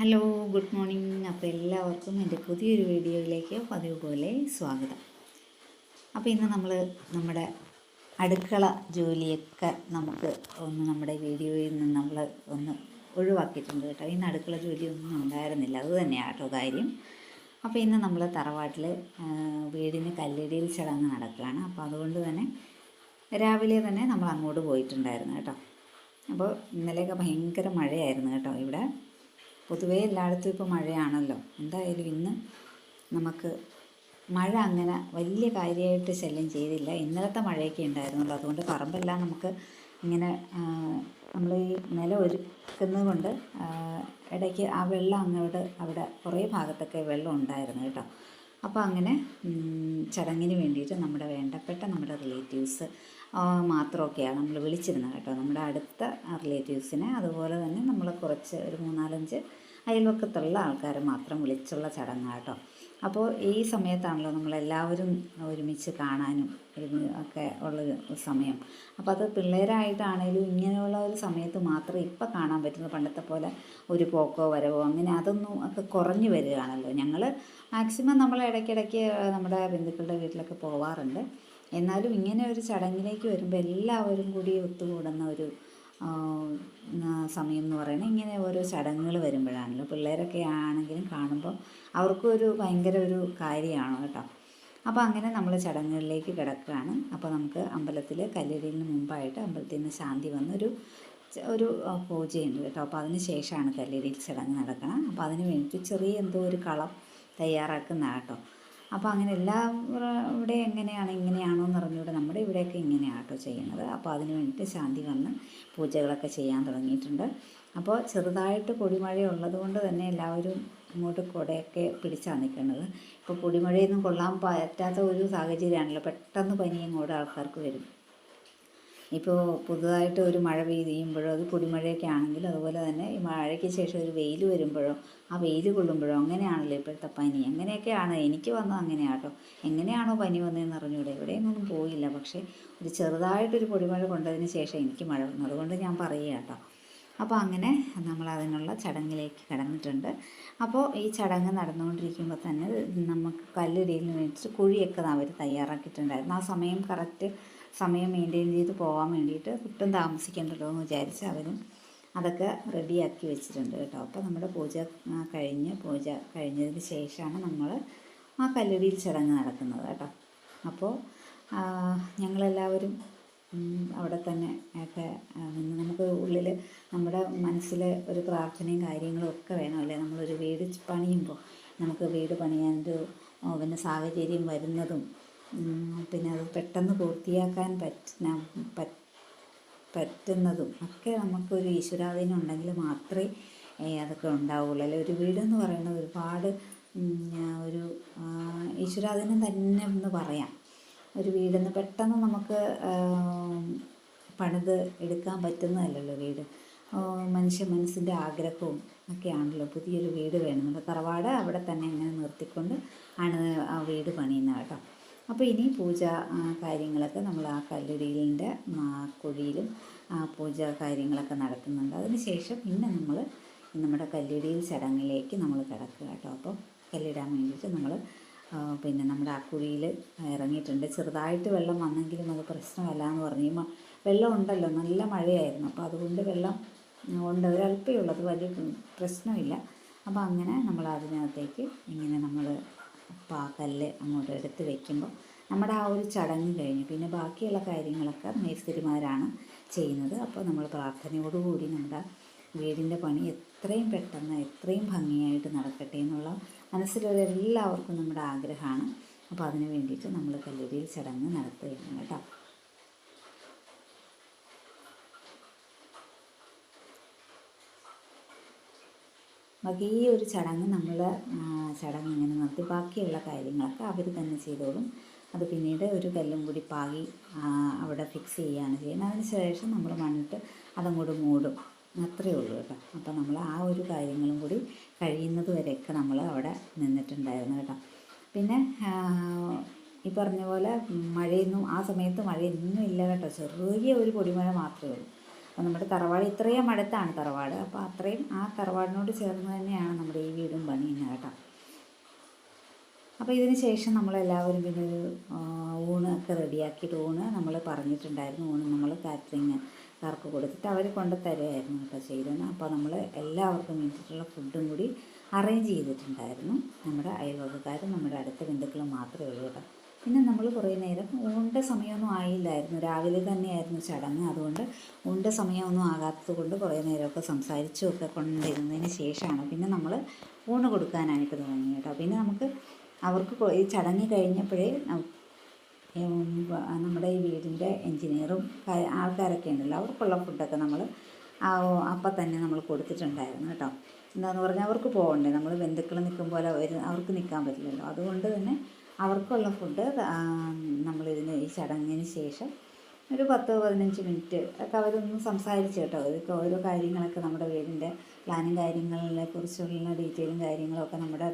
Hello good morning. അപ്പോൾ എല്ലാവർക്കും എന്റെ പുതിയൊരു വീഡിയോയിലേക്ക് പതിവ് പോലെ സ്വാഗതം. അപ്പോൾ ഇന്ന് നമ്മൾ നമ്മുടെ അടുക്കള ജോലിയൊക്കെ നമുക്ക് ഒന്ന് നമ്മുടെ വീഡിയോയിൽ നിന്ന് നമ്മൾ ഒന്ന് ഒഴിവാക്കിയിട്ടുണ്ട് കേട്ടോ. ഇന്ന് അടുക്കള ജോലിയൊന്നും ഉണ്ടായിരുന്നില്ല. അത് തന്നെയാണ് കേട്ടോ കാര്യം. അപ്പോൾ ഇന്ന് നമ്മൾ തറവാട്ടിൽ വീടിന് കല്ലിടിയിൽ ചടങ്ങ് നടക്കുകയാണ്. അപ്പോൾ അതുകൊണ്ട് തന്നെ രാവിലെ തന്നെ നമ്മൾ അങ്ങോട്ട് പോയിട്ടുണ്ടായിരുന്നു കേട്ടോ. അപ്പോൾ ഇന്നലെയൊക്കെ ഭയങ്കര മഴയായിരുന്നു കേട്ടോ ഇവിടെ. പൊതുവേ എല്ലായിടത്തും ഇപ്പോൾ മഴയാണല്ലോ. എന്തായാലും ഇന്ന് നമുക്ക് മഴ അങ്ങനെ വലിയ കാര്യമായിട്ട് ശല്യം ചെയ്തില്ല. ഇന്നലത്തെ മഴയൊക്കെ ഉണ്ടായിരുന്നുള്ളൂ. അതുകൊണ്ട് പറമ്പെല്ലാം നമുക്ക് ഇങ്ങനെ നമ്മൾ ഈ നില ഒരുക്കുന്നത് കൊണ്ട് ഇടയ്ക്ക് ആ വെള്ളം അങ്ങോട്ട് അവിടെ കുറേ ഭാഗത്തൊക്കെ വെള്ളം ഉണ്ടായിരുന്നു കേട്ടോ. അപ്പോൾ അങ്ങനെ ചടങ്ങിന് വേണ്ടിയിട്ട് നമ്മുടെ വേണ്ടപ്പെട്ട നമ്മുടെ റിലേറ്റീവ്സ് മാത്രമൊക്കെയാണ് നമ്മൾ വിളിച്ചിരുന്നത് കേട്ടോ. നമ്മുടെ അടുത്ത റിലേറ്റീവ്സിനെ അതുപോലെ തന്നെ നമ്മൾ കുറച്ച് ഒരു മൂന്നാലഞ്ച് അയൽവക്കത്തുള്ള ആൾക്കാരെ മാത്രം വിളിച്ചുള്ള ചടങ്ങാട്ടോ അപ്പോൾ ഈ സമയത്താണല്ലോ നമ്മളെല്ലാവരും ഒരുമിച്ച് കാണാനും ഒക്കെ ഉള്ള സമയം. അപ്പോൾ അത് പിള്ളേരായിട്ടാണേലും ഇങ്ങനെയുള്ള ഒരു സമയത്ത് മാത്രമേ ഇപ്പം കാണാൻ പറ്റുന്നു പണ്ടത്തെ പോലെ ഒരു പോക്കോ വരവോ അങ്ങനെ അതൊന്നും ഒക്കെ കുറഞ്ഞു വരികയാണല്ലോ. ഞങ്ങൾ മാക്സിമം നമ്മൾ ഇടയ്ക്കിടയ്ക്ക് നമ്മുടെ ബന്ധുക്കളുടെ വീട്ടിലൊക്കെ പോവാറുണ്ട്. എന്നാലും ഇങ്ങനെ ഒരു ചടങ്ങിലേക്ക് വരുമ്പോൾ എല്ലാവരും കൂടി ഒത്തുകൂടുന്ന ഒരു സമയം എന്ന് പറയുന്നത് ഇങ്ങനെ ഓരോ ചടങ്ങുകൾ വരുമ്പോഴാണല്ലോ. പിള്ളേരൊക്കെ ആണെങ്കിലും കാണുമ്പോൾ അവർക്കും ഒരു ഭയങ്കര ഒരു കാര്യമാണ് കേട്ടോ. അപ്പോൾ അങ്ങനെ നമ്മൾ ചടങ്ങുകളിലേക്ക് കിടക്കുകയാണ്. അപ്പോൾ നമുക്ക് അമ്പലത്തിൽ കല്ലിടലിന് മുമ്പായിട്ട് അമ്പലത്തിൽ നിന്ന് ശാന്തി വന്നൊരു ഒരു പൂജയുണ്ട് കേട്ടോ. അപ്പോൾ അതിന് ശേഷമാണ് കല്ലിടയിൽ ചടങ്ങ് നടക്കണം. അപ്പോൾ അതിന് വേണ്ടിയിട്ട് ചെറിയ എന്തോ ഒരു കളം തയ്യാറാക്കുന്ന കേട്ടോ. അപ്പോൾ അങ്ങനെ എല്ലാ ഇവിടെ എങ്ങനെയാണ് ഇങ്ങനെയാണോ എന്ന് അറിഞ്ഞുകൂടെ. നമ്മുടെ ഇവിടെയൊക്കെ ഇങ്ങനെയാണ് കേട്ടോ ചെയ്യുന്നത്. അപ്പോൾ അതിന് വേണ്ടിയിട്ട് ശാന്തി വന്ന് പൂജകളൊക്കെ ചെയ്യാൻ തുടങ്ങിയിട്ടുണ്ട്. അപ്പോൾ ചെറുതായിട്ട് പൊടിമഴ ഉള്ളതുകൊണ്ട് തന്നെ എല്ലാവരും ഇങ്ങോട്ട് കുടയൊക്കെ പിടിച്ചാണ് നിൽക്കുന്നത് ഇപ്പോൾ പൊടിമഴയൊന്നും കൊള്ളാൻ പറ്റാത്ത ഒരു സാഹചര്യമാണല്ലോ. പെട്ടെന്ന് പനി ഇങ്ങോട്ട് ആൾക്കാർക്ക് വരും. ഇപ്പോൾ പുതുതായിട്ട് ഒരു മഴ പെയ്യുമ്പോഴോ അത് പൊടിമഴയൊക്കെ ആണെങ്കിൽ അതുപോലെ തന്നെ ഈ മഴയ്ക്ക് ശേഷം ഒരു വെയിൽ വരുമ്പോഴോ ആ വെയിൽ കൊള്ളുമ്പോഴോ അങ്ങനെയാണല്ലോ ഇപ്പോഴത്തെ പനി. അങ്ങനെയൊക്കെയാണ്. എനിക്ക് വന്നത് അങ്ങനെയാണ് കേട്ടോ. എങ്ങനെയാണോ പനി വന്നതെന്ന് അറിഞ്ഞൂടെ? എവിടെയൊന്നും പോയില്ല. പക്ഷേ ഒരു ചെറുതായിട്ടൊരു പൊടിമഴ കൊണ്ടതിന് ശേഷം എനിക്ക് മഴ വന്നു. അതുകൊണ്ട് ഞാൻ പറയുക കേട്ടോ. അപ്പോൾ അങ്ങനെ നമ്മൾ അതിനുള്ള ചടങ്ങിലേക്ക് കടന്നിട്ടുണ്ട്. അപ്പോൾ ഈ ചടങ്ങ് നടന്നുകൊണ്ടിരിക്കുമ്പോൾ തന്നെ നമുക്ക് കല്ലിടിയിൽ വേണ്ടിയിട്ട് കുഴിയൊക്കെ അവർ തയ്യാറാക്കിയിട്ടുണ്ടായിരുന്നു. ആ സമയം കറക്റ്റ് സമയം മെയിന്റെയിൻ ചെയ്ത് പോകാൻ വേണ്ടിയിട്ട് ഒട്ടും താമസിക്കേണ്ടല്ലോ എന്ന് വിചാരിച്ച് അവരും അതൊക്കെ റെഡിയാക്കി വെച്ചിട്ടുണ്ട് കേട്ടോ. അപ്പോൾ നമ്മുടെ പൂജ കഴിഞ്ഞ് പൂജ കഴിഞ്ഞതിന് ശേഷമാണ് നമ്മൾ ആ കല്ലടിയിൽ ചടങ്ങ് നടക്കുന്നത് കേട്ടോ. അപ്പോൾ ഞങ്ങളെല്ലാവരും അവിടെ തന്നെ ഒക്കെ നിന്ന് നമുക്ക് ഉള്ളിൽ നമ്മുടെ മനസ്സിൽ ഒരു പ്രാർത്ഥനയും കാര്യങ്ങളും ഒക്കെ വേണം അല്ലേ? നമ്മളൊരു വീട് പണിയുമ്പോൾ നമുക്ക് വീട് പണിയാൻ ഒരു പിന്നെ സാഹചര്യം വരുന്നതും പിന്നെ അത് പെട്ടെന്ന് പൂർത്തിയാക്കാൻ പറ്റുന്ന പറ്റുന്നതും ഒക്കെ നമുക്കൊരു ഈശ്വരാധീനം ഉണ്ടെങ്കിൽ മാത്രമേ അതൊക്കെ ഉണ്ടാവുകയുള്ളൂ അല്ലെ ഒരു വീടെന്ന് പറയുന്നത് ഒരുപാട് ഒരു ഈശ്വരാധീനം തന്നെ എന്ന് പറയാം. ഒരു വീടെന്ന് പെട്ടെന്ന് നമുക്ക് പണിത് എടുക്കാൻ പറ്റുന്നതല്ലല്ലോ വീട്. മനുഷ്യ മനസ്സിന്റെ ആഗ്രഹവും ഒക്കെയാണല്ലോ പുതിയൊരു വീട് വേണം. നമ്മുടെ തറവാട് അവിടെ തന്നെ ഇങ്ങനെ നിർത്തിക്കൊണ്ട് ആണ് ആ വീട് പണിയുന്നത് കേട്ടോ. അപ്പോൾ ഇനി പൂജ കാര്യങ്ങളൊക്കെ നമ്മൾ ആ കല്ലുടിയിലിന്റെ കുഴിയിലും പൂജ കാര്യങ്ങളൊക്കെ നടത്തുന്നുണ്ട്. അതിനുശേഷം പിന്നെ നമ്മൾ നമ്മുടെ കല്ലുടിയിൽ ചടങ്ങിലേക്ക് നമ്മൾ കിടക്കുക കേട്ടോ. അപ്പോൾ കല്ലിടാൻ വേണ്ടിയിട്ട് നമ്മൾ പിന്നെ നമ്മുടെ ആ കുഴിയിൽ ഇറങ്ങിയിട്ടുണ്ട്. ചെറുതായിട്ട് വെള്ളം വന്നെങ്കിലും അത് പ്രശ്നമല്ല എന്ന് പറഞ്ഞു. വെള്ളം ഉണ്ടല്ലോ നല്ല മഴയായിരുന്നു. അപ്പോൾ അതുകൊണ്ട് വെള്ളം ഉണ്ട്. ഒരല്പേ ഉള്ളൂ. അത് വലിയ പ്രശ്നമില്ല. അപ്പോൾ അങ്ങനെ നമ്മൾ അതിനകത്തേക്ക് ഇങ്ങനെ നമ്മൾ അപ്പോൾ ആ കല്ല് അങ്ങോട്ട് എടുത്ത് വെക്കുമ്പോൾ നമ്മുടെ ആ ഒരു ചടങ്ങ് കഴിഞ്ഞു. പിന്നെ ബാക്കിയുള്ള കാര്യങ്ങളൊക്കെ മേസ്തിരിമാരാണ് ചെയ്യുന്നത്. അപ്പോൾ നമ്മൾ പ്രാർത്ഥനയോടുകൂടി നമ്മുടെ വീടിന്റെ പണി എത്രയും പെട്ടെന്ന് എത്രയും ഭംഗിയായിട്ട് നടക്കട്ടെ എന്നുള്ള മനസ്സിലുള്ള എല്ലാവർക്കും നമ്മുടെ ആഗ്രഹമാണ്. അപ്പോൾ അതിന് വേണ്ടിയിട്ട് നമ്മൾ കല്ലൂരിയിൽ ചടങ്ങ് നടത്തുകയാണ് കേട്ടോ. ബാക്കി ഈ ഒരു ചടങ്ങ് നമ്മൾ ചടങ്ങ് ഇങ്ങനെ നടത്തി ബാക്കിയുള്ള കാര്യങ്ങളൊക്കെ അവർ തന്നെ ചെയ്തോളും. അത് പിന്നീട് ഒരു കല്ലും കൂടി പാകി അവിടെ ഫിക്സ് ചെയ്യുകയാണ് ചെയ്യുന്നത്. അതിന് ശേഷം നമ്മൾ മണ്ണിട്ട് അതങ്ങോട്ട് മൂടും. അത്രയേ ഉള്ളൂ കേട്ടോ. അപ്പോൾ നമ്മൾ ആ ഒരു കാര്യങ്ങളും കൂടി കഴിയുന്നത് വരെയൊക്കെ നമ്മൾ അവിടെ നിന്നിട്ടുണ്ടായിരുന്നു കേട്ടോ. പിന്നെ ഈ പറഞ്ഞ പോലെ മഴയൊന്നും ആ സമയത്ത് മഴയൊന്നും ഇല്ല കേട്ടോ. ചെറിയ ഒരു പൊടിമഴ മാത്രമേ ഉള്ളൂ. അപ്പോൾ നമ്മുടെ തറവാട് ഇത്രയും അടുത്താണ് തറവാട്. അപ്പോൾ അത്രയും ആ തറവാടിനോട് ചേർന്ന് തന്നെയാണ് നമ്മുടെ ഈ വീടും പണിയുന്നത് കേട്ടോ. അപ്പോൾ ഇതിന് ശേഷം നമ്മളെല്ലാവരും പിന്നെ ഒരു ഊണ് ഒക്കെ റെഡിയാക്കിയിട്ട് ഊണ് നമ്മൾ പറഞ്ഞിട്ടുണ്ടായിരുന്നു. ഊണ് നമ്മൾ കാറ്ററിംഗുകാർക്ക് കൊടുത്തിട്ട് അവർ കൊണ്ട് തരുമായിരുന്നു കേട്ടോ ചെയ്തത്. അപ്പോൾ നമ്മൾ എല്ലാവർക്കും വേണ്ടിയിട്ടുള്ള ഫുഡും കൂടി അറേഞ്ച് ചെയ്തിട്ടുണ്ടായിരുന്നു. നമ്മുടെ അയൽവകക്കാരും നമ്മുടെ അടുത്ത ബന്ധുക്കളും മാത്രമേ ഉള്ളൂ കേട്ടോ. പിന്നെ നമ്മൾ കുറേ നേരം ഊണിന്റെ സമയമൊന്നും ആയില്ലായിരുന്നു. രാവിലെ തന്നെയായിരുന്നു ചടങ്ങ്. അതുകൊണ്ട് ഊണിന്റെ സമയമൊന്നും ആകാത്തത് കൊണ്ട് കുറേ നേരമൊക്കെ സംസാരിച്ചുമൊക്കെ കൊണ്ടിരുന്നതിന് ശേഷമാണ് പിന്നെ നമ്മൾ ഊണ് കൊടുക്കാനായിട്ട് തുടങ്ങി കേട്ടോ. പിന്നെ നമുക്ക് അവർക്ക് ഈ ചടങ്ങ് കഴിഞ്ഞപ്പോഴേ നമ്മുടെ ഈ വീടിന്റെ എൻജിനീയറും ആൾക്കാരൊക്കെ ഉണ്ടല്ലോ. അവർക്കുള്ള ഫുഡൊക്കെ നമ്മൾ അപ്പം തന്നെ നമ്മൾ കൊടുത്തിട്ടുണ്ടായിരുന്നു കേട്ടോ. എന്താണെന്ന് പറഞ്ഞാൽ അവർക്ക് പോകണ്ടേ? നമ്മൾ ബന്ധുക്കൾ നിൽക്കുമ്പോൾ അവർ അവർക്ക് നിൽക്കാൻ പറ്റില്ലല്ലോ. അതുകൊണ്ട് തന്നെ അവർക്കുള്ള ഫുഡ് നമ്മളിതിന് ഈ ചടങ്ങിന് ശേഷം ഒരു പത്ത് പതിനഞ്ച് മിനിറ്റ് ഒക്കെ അവരൊന്ന് സംസാരിച്ച് കേട്ടോ. ഇതൊക്കെ ഓരോ കാര്യങ്ങളൊക്കെ നമ്മുടെ വീടിന്റെ പ്ലാനും കാര്യങ്ങളെ കുറിച്ചുള്ള ഡീറ്റെയിലും കാര്യങ്ങളൊക്കെ നമ്മുടെ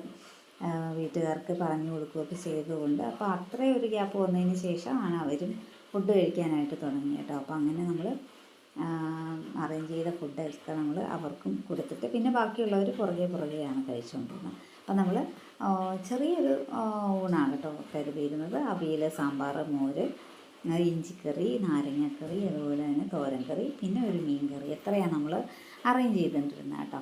വീട്ടുകാർക്ക് പറഞ്ഞു കൊടുക്കുകയൊക്കെ ചെയ്തുകൊണ്ട് അപ്പോൾ അത്രയും ഒരു ഗ്യാപ്പ് വന്നതിന് ശേഷമാണ് അവരും ഫുഡ് കഴിക്കാനായിട്ട് തുടങ്ങി കേട്ടോ. അപ്പോൾ അങ്ങനെ നമ്മൾ അറേഞ്ച് ചെയ്ത ഫുഡൊക്കെ നമ്മൾ അവർക്കും കൊടുത്തിട്ട് പിന്നെ ബാക്കിയുള്ളവർ പുറകെ പുറകെയാണ് കഴിച്ചുകൊണ്ടിരുന്നത്. അപ്പോൾ നമ്മൾ ചെറിയൊരു ഊണാണ് കേട്ടോ കരുതിയിരുന്നത്. അവിയൽ സാമ്പാർ മോര് ഇഞ്ചിക്കറി നാരങ്ങക്കറി അതുപോലെ തന്നെ തോരൻ കറി പിന്നെ ഒരു മീൻ കറി എത്രയാണ് നമ്മൾ അറേഞ്ച് ചെയ്തിട്ടിരുന്നത് കേട്ടോ.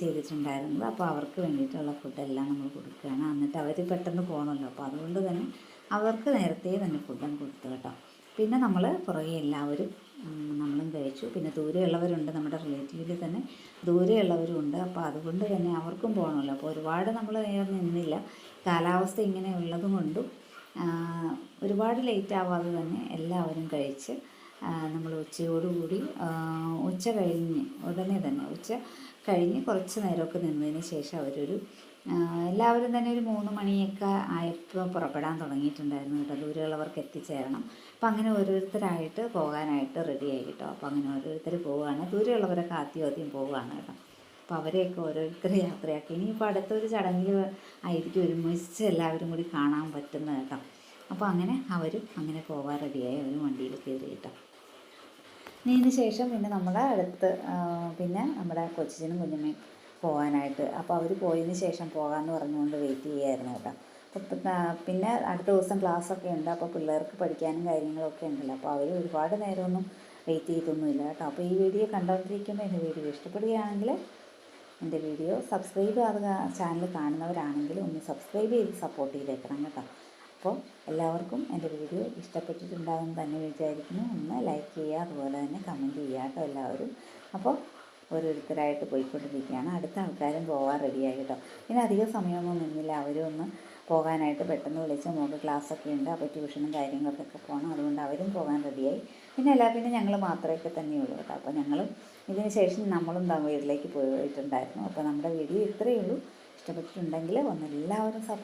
ചെയ്തിട്ടുണ്ടായിരുന്നത്. അപ്പോൾ അവർക്ക് വേണ്ടിയിട്ടുള്ള ഫുഡെല്ലാം നമ്മൾ കൊടുക്കുകയാണ്. എന്നിട്ട് അവർ പെട്ടെന്ന് പോകണമല്ലോ അപ്പോൾ അതുകൊണ്ട് തന്നെ അവർക്ക് നേരത്തെ തന്നെ ഫുഡും കൊടുത്തു കേട്ടോ. പിന്നെ നമ്മൾ പുറകെ എല്ലാവരും നമ്മളും കഴിച്ചു. പിന്നെ ദൂരെയുള്ളവരുണ്ട് നമ്മുടെ റിലേറ്റീവിൽ തന്നെ. ദൂരെയുള്ളവരും ഉണ്ട് അപ്പോൾ അതുകൊണ്ട് തന്നെ അവർക്കും പോകണമല്ലോ അപ്പോൾ ഒരുപാട് നമ്മൾ നേരം നിന്നില്ല. കാലാവസ്ഥ ഇങ്ങനെ ഉള്ളത് കൊണ്ടും ഒരുപാട് ലേറ്റ് ആവാതെ തന്നെ എല്ലാവരും കഴിച്ച് നമ്മൾ ഉച്ചയോടുകൂടി ഉച്ച കഴിഞ്ഞ് ഉടനെ തന്നെ ഉച്ച കഴിഞ്ഞ് കുറച്ച് നേരമൊക്കെ നിന്നതിന് ശേഷം അവരൊരു എല്ലാവരും തന്നെ ഒരു മൂന്ന് മണിയൊക്കെ ആയപ്പോൾ പുറപ്പെടാൻ തുടങ്ങിയിട്ടുണ്ടായിരുന്നു കേട്ടോ. ദൂരെയുള്ളവർക്ക് എത്തിച്ചേരണം. അപ്പം അങ്ങനെ ഓരോരുത്തരായിട്ട് പോകാനായിട്ട് റെഡിയായി കേട്ടോ. അപ്പോൾ അങ്ങനെ ഓരോരുത്തർ പോവുകയാണ് ദൂരെയുള്ളവരൊക്കെ ആദ്യം ആദ്യം പോവുകയാണ് കേട്ടോ. അപ്പോൾ അവരെയൊക്കെ ഓരോരുത്തരെ യാത്രയാക്കി. ഇനിയിപ്പോൾ അടുത്തൊരു ചടങ്ങിൽ ആയിരിക്കും ഒരുമിച്ച് എല്ലാവരും കൂടി കാണാൻ പറ്റുന്നത് കേട്ടോ. അപ്പോൾ അങ്ങനെ അവരും അങ്ങനെ പോകാൻ റെഡിയായി. അവരും വണ്ടിയിൽ കയറി കേട്ടോ. ഇതിന് ശേഷം പിന്നെ നമ്മുടെ അടുത്ത് പിന്നെ നമ്മുടെ കൊച്ചിനും കുഞ്ഞമ്മയും പോകാനായിട്ട് അപ്പോൾ അവർ പോയതിന് ശേഷം പോകാമെന്ന് പറഞ്ഞുകൊണ്ട് വെയിറ്റ് ചെയ്യായിരുന്നു കേട്ടോ. അപ്പോൾ പിന്നെ അടുത്ത ദിവസം ക്ലാസ്സൊക്കെ ഉണ്ട്. അപ്പോൾ പിള്ളേർക്ക് പഠിക്കാനും കാര്യങ്ങളൊക്കെ ഉണ്ടല്ലോ. അപ്പോൾ അവർ ഒരുപാട് നേരമൊന്നും വെയിറ്റ് ചെയ്തൊന്നുമില്ല കേട്ടോ. അപ്പോൾ ഈ വീഡിയോ കണ്ടുകൊണ്ടിരിക്കുമ്പോൾ എന്റെ വീഡിയോ ഇഷ്ടപ്പെടുകയാണെങ്കിൽ എന്റെ വീഡിയോ സബ്സ്ക്രൈബ് ചെയ്യാതെ ചാനൽ കാണുന്നവരാണെങ്കിൽ ഒന്ന് സബ്സ്ക്രൈബ് ചെയ്ത് സപ്പോർട്ട് ചെയ്തേക്കണം കേട്ടോ. അപ്പോൾ എല്ലാവർക്കും എന്റെ വീഡിയോ ഇഷ്ടപ്പെട്ടിട്ടുണ്ടാകും തന്നെ വിചാരിക്കുന്നു. ഒന്ന് ലൈക്ക് ചെയ്യുക അതുപോലെ തന്നെ കമന്റ് ചെയ്യുക കേട്ടോ എല്ലാവരും. അപ്പോൾ ഓരോരുത്തരായിട്ട് പോയിക്കൊണ്ടിരിക്കുകയാണ്. അടുത്ത ആൾക്കാരും പോകാൻ റെഡിയായി കേട്ടോ. ഇനി അധികം സമയമൊന്നും നിന്നില്ല. അവരും ഒന്ന് പോകാനായിട്ട് പെട്ടെന്ന് വിളിച്ച് മോൾക്ക് ക്ലാസ്സൊക്കെ ഉണ്ട്. അപ്പോൾ ട്യൂഷനും കാര്യങ്ങൾക്കൊക്കെ പോകണം. അതുകൊണ്ട് അവരും പോകാൻ റെഡിയായി പിന്നെ എല്ലാ പിന്നെ ഞങ്ങൾ മാത്രമേ തന്നെയുള്ളൂ കേട്ടോ. അപ്പോൾ ഞങ്ങളും ഇതിന് ശേഷം നമ്മളും വീട്ടിലേക്ക് പോയിട്ടുണ്ടായിരുന്നു. അപ്പോൾ നമ്മുടെ വീഡിയോ ഇത്രയേ ഉള്ളൂ. ഇഷ്ടപ്പെട്ടിട്ടുണ്ടെങ്കിൽ ഒന്ന് എല്ലാവരും സപ്പോർട്ട്